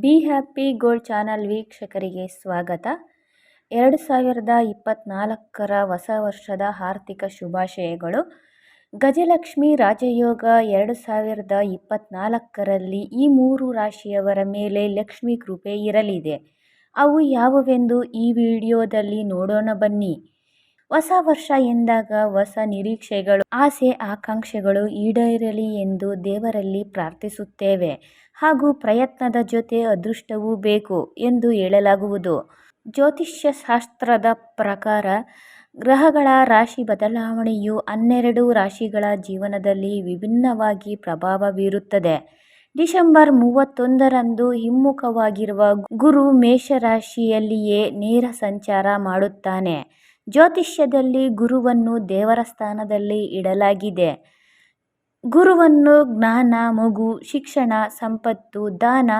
Be happy gold channel ವೀಕ್ಷಕರಿಗೆ ಸ್ವಾಗತ. ಎರಡು ಸಾವಿರದ ಇಪ್ಪತ್ತ್ನಾಲ್ಕರ ಹೊಸ ವರ್ಷದ ಆರ್ಥಿಕ ಶುಭಾಶಯಗಳು. ಗಜಲಕ್ಷ್ಮಿ ರಾಜಯೋಗ ಎರಡು ಸಾವಿರದ ಇಪ್ಪತ್ನಾಲ್ಕರಲ್ಲಿ ಈ ಮೂರು ರಾಶಿಯವರ ಮೇಲೆ ಲಕ್ಷ್ಮಿ ಕೃಪೆ ಇರಲಿದೆ. ಅವು ಯಾವುವೆಂದು ಈ ವಿಡಿಯೋದಲ್ಲಿ ನೋಡೋಣ ಬನ್ನಿ. ಹೊಸ ವರ್ಷ ಎಂದಾಗ ಹೊಸ ನಿರೀಕ್ಷೆಗಳು, ಆಸೆ, ಆಕಾಂಕ್ಷೆಗಳು ಈಡೇರಲಿ ಎಂದು ದೇವರಲ್ಲಿ ಪ್ರಾರ್ಥಿಸುತ್ತೇವೆ. ಹಾಗೂ ಪ್ರಯತ್ನದ ಜೊತೆ ಅದೃಷ್ಟವೂ ಬೇಕು ಎಂದು ಹೇಳಲಾಗುವುದು. ಜ್ಯೋತಿಷ್ಯ ಶಾಸ್ತ್ರದ ಪ್ರಕಾರ, ಗ್ರಹಗಳ ರಾಶಿ ಬದಲಾವಣೆಯು ಹನ್ನೆರಡು ರಾಶಿಗಳ ಜೀವನದಲ್ಲಿ ವಿಭಿನ್ನವಾಗಿ ಪ್ರಭಾವ ಬೀರುತ್ತದೆ. ಡಿಸೆಂಬರ್ ಮೂವತ್ತೊಂದರಂದು ಹಿಮ್ಮುಖವಾಗಿರುವ ಗುರು ಮೇಷರಾಶಿಯಲ್ಲಿಯೇ ನೇರ ಸಂಚಾರ ಮಾಡುತ್ತಾನೆ. ಜ್ಯೋತಿಷ್ಯದಲ್ಲಿ ಗುರುವನ್ನು ದೇವರ ಸ್ಥಾನದಲ್ಲಿ ಇಡಲಾಗಿದೆ. ಗುರುವನ್ನು ಜ್ಞಾನ, ಮಗು, ಶಿಕ್ಷಣ, ಸಂಪತ್ತು, ದಾನ,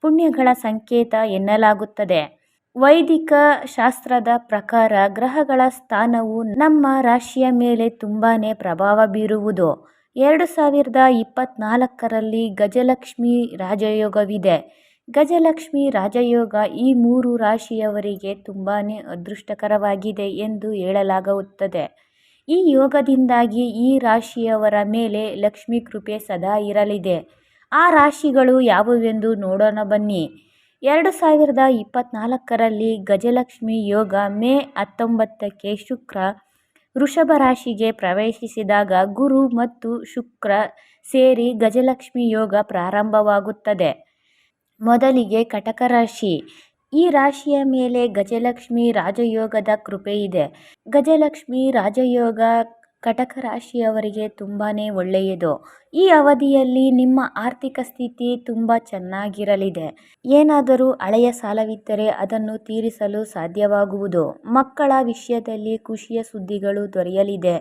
ಪುಣ್ಯಗಳ ಸಂಕೇತ ಎನ್ನಲಾಗುತ್ತದೆ. ವೈದಿಕ ಶಾಸ್ತ್ರದ ಪ್ರಕಾರ ಗ್ರಹಗಳ ಸ್ಥಾನವು ನಮ್ಮ ರಾಶಿಯ ಮೇಲೆ ತುಂಬಾ ಪ್ರಭಾವ ಬೀರುವುದು. ಎರಡು ಸಾವಿರದ ಇಪ್ಪತ್ತ್ನಾಲ್ಕರಲ್ಲಿ ಗಜಲಕ್ಷ್ಮಿ ರಾಜಯೋಗವಿದೆ. ಗಜಲಕ್ಷ್ಮಿ ರಾಜಯೋಗ ಈ ಮೂರು ರಾಶಿಯವರಿಗೆ ತುಂಬಾ ಅದೃಷ್ಟಕರವಾಗಿದೆ ಎಂದು ಹೇಳಲಾಗುತ್ತದೆ. ಈ ಯೋಗದಿಂದಾಗಿ ಈ ರಾಶಿಯವರ ಮೇಲೆ ಲಕ್ಷ್ಮಿ ಕೃಪೆ ಸದಾ ಇರಲಿದೆ. ಆ ರಾಶಿಗಳು ಯಾವುವೆಂದು ನೋಡೋಣ ಬನ್ನಿ. ಎರಡು ಸಾವಿರದ ಇಪ್ಪತ್ನಾಲ್ಕರಲ್ಲಿ ಗಜಲಕ್ಷ್ಮಿ ಯೋಗ ಮೇ ಹತ್ತೊಂಬತ್ತಕ್ಕೆ ಶುಕ್ರ ವೃಷಭ ರಾಶಿಗೆ ಪ್ರವೇಶಿಸಿದಾಗ ಗುರು ಮತ್ತು ಶುಕ್ರ ಸೇರಿ ಗಜಲಕ್ಷ್ಮಿ ಯೋಗ ಪ್ರಾರಂಭವಾಗುತ್ತದೆ. ಮೊದಲಿಗೆ ಕಟಕ ರಾಶಿ. ಈ ರಾಶಿಯ ಮೇಲೆ ಗಜಲಕ್ಷ್ಮಿ ರಾಜಯೋಗದ ಕೃಪೆ ಇದೆ. ಗಜಲಕ್ಷ್ಮಿ ರಾಜಯೋಗ ಕಟಕ ರಾಶಿಯವರಿಗೆ ತುಂಬಾ ಒಳ್ಳೆಯದು. ಈ ಅವಧಿಯಲ್ಲಿ ನಿಮ್ಮ ಆರ್ಥಿಕ ಸ್ಥಿತಿ ತುಂಬ ಚೆನ್ನಾಗಿರಲಿದೆ. ಏನಾದರೂ ಹಳೆಯ ಸಾಲವಿದ್ದರೆ ಅದನ್ನು ತೀರಿಸಲು ಸಾಧ್ಯವಾಗುವುದು. ಮಕ್ಕಳ ವಿಷಯದಲ್ಲಿ ಖುಷಿಯ ಸುದ್ದಿಗಳು ದೊರೆಯಲಿದೆ.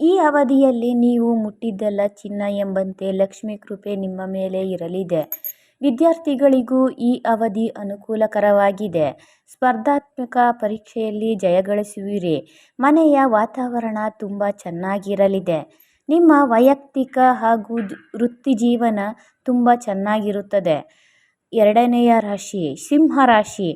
ಈ ಅವಧಿಯಲ್ಲಿ ನೀವು ಮುಟ್ಟಿದ್ದೆಲ್ಲ ಚಿನ್ನ ಎಂಬಂತೆ ಲಕ್ಷ್ಮಿ ಕೃಪೆ ನಿಮ್ಮ ಮೇಲೆ ಇರಲಿದೆ. ವಿದ್ಯಾರ್ಥಿಗಳಿಗೂ ಈ ಅವಧಿ ಅನುಕೂಲಕರವಾಗಿದೆ. ಸ್ಪರ್ಧಾತ್ಮಕ ಪರೀಕ್ಷೆಯಲ್ಲಿ ಜಯಗಳಿಸುವಿರಿ ಮನೆಯ ವಾತಾವರಣ ತುಂಬ ಚೆನ್ನಾಗಿರಲಿದೆ. ನಿಮ್ಮ ವೈಯಕ್ತಿಕ ಹಾಗೂ ವೃತ್ತಿ ಜೀವನ ತುಂಬ ಚೆನ್ನಾಗಿರುತ್ತದೆ. ಎರಡನೆಯ ರಾಶಿ, ಸಿಂಹ ರಾಶಿ.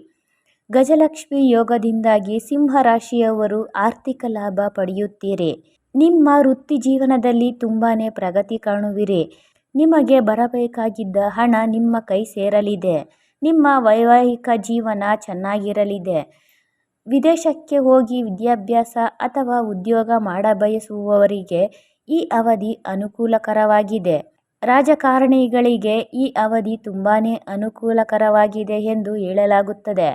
ಗಜಲಕ್ಷ್ಮಿ ಯೋಗದಿಂದಾಗಿ ಸಿಂಹ ರಾಶಿಯವರು ಆರ್ಥಿಕ ಲಾಭ ಪಡೆಯುತ್ತೀರಿ. ನಿಮ್ಮ ವೃತ್ತಿ ಜೀವನದಲ್ಲಿ ತುಂಬಾ ಪ್ರಗತಿ ಕಾಣುವಿರಿ. ನಿಮಗೆ ಬರಬೇಕಾಗಿದ್ದ ಹಣ ನಿಮ್ಮ ಕೈ ಸೇರಲಿದೆ. ನಿಮ್ಮ ವೈವಾಹಿಕ ಜೀವನ ಚೆನ್ನಾಗಿರಲಿದೆ. ವಿದೇಶಕ್ಕೆ ಹೋಗಿ ವಿದ್ಯಾಭ್ಯಾಸ ಅಥವಾ ಉದ್ಯೋಗ ಮಾಡಬಯಸುವವರಿಗೆ ಈ ಅವಧಿ ಅನುಕೂಲಕರವಾಗಿದೆ. ರಾಜಕಾರಣಿಗಳಿಗೆ ಈ ಅವಧಿ ತುಂಬಾ ಅನುಕೂಲಕರವಾಗಿದೆ ಎಂದು ಹೇಳಲಾಗುತ್ತದೆ.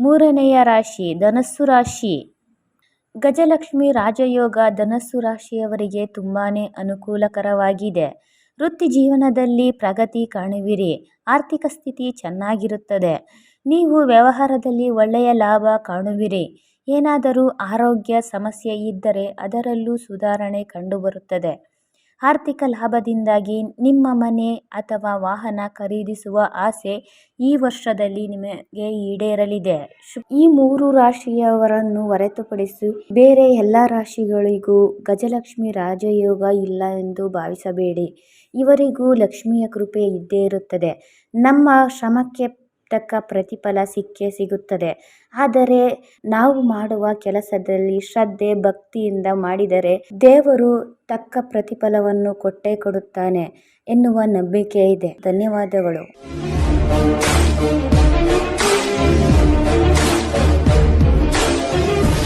ಮೂರನೆಯ ರಾಶಿ, ಧನಸ್ಸು ರಾಶಿ. ಗಜಲಕ್ಷ್ಮಿ ರಾಜಯೋಗ ಧನಸ್ಸು ರಾಶಿಯವರಿಗೆ ತುಂಬಾ ಅನುಕೂಲಕರವಾಗಿದೆ. ವೃತ್ತಿ ಜೀವನದಲ್ಲಿ ಪ್ರಗತಿ ಕಾಣುವಿರಿ. ಆರ್ಥಿಕ ಸ್ಥಿತಿ ಚೆನ್ನಾಗಿರುತ್ತದೆ. ನೀವು ವ್ಯವಹಾರದಲ್ಲಿ ಒಳ್ಳೆಯ ಲಾಭ ಕಾಣುವಿರಿ. ಏನಾದರೂ ಆರೋಗ್ಯ ಸಮಸ್ಯೆ ಇದ್ದರೆ ಅದರಲ್ಲೂ ಸುಧಾರಣೆ ಕಂಡುಬರುತ್ತದೆ. ಆರ್ಥಿಕ ಲಾಭದಿಂದಾಗಿ ನಿಮ್ಮ ಮನೆ ಅಥವಾ ವಾಹನ ಖರೀದಿಸುವ ಆಸೆ ಈ ವರ್ಷದಲ್ಲಿ ನಿಮಗೆ ಈಡೇರಲಿದೆ. ಈ ಮೂರು ರಾಶಿಯವರನ್ನು ಹೊರತುಪಡಿಸಿ ಬೇರೆ ಎಲ್ಲ ರಾಶಿಗಳಿಗೂ ಗಜಲಕ್ಷ್ಮಿ ರಾಜಯೋಗ ಇಲ್ಲ ಎಂದು ಭಾವಿಸಬೇಡಿ. ಇವರಿಗೂ ಲಕ್ಷ್ಮಿಯ ಕೃಪೆ ಇದ್ದೇ ಇರುತ್ತದೆ. ನಮ್ಮ ಶ್ರಮಕ್ಕೆ ತಕ್ಕ ಪ್ರತಿಫಲ ಸಿಕ್ಕೇ ಸಿಗುತ್ತದೆ. ಆದರೆ ನಾವು ಮಾಡುವ ಕೆಲಸದಲ್ಲಿ ಶ್ರದ್ಧೆ ಭಕ್ತಿಯಿಂದ ಮಾಡಿದರೆ ದೇವರು ತಕ್ಕ ಪ್ರತಿಫಲವನ್ನು ಕೊಟ್ಟೇ ಕೊಡುತ್ತಾನೆ ಎನ್ನುವ ನಂಬಿಕೆ ಇದೆ ಧನ್ಯವಾದಗಳು.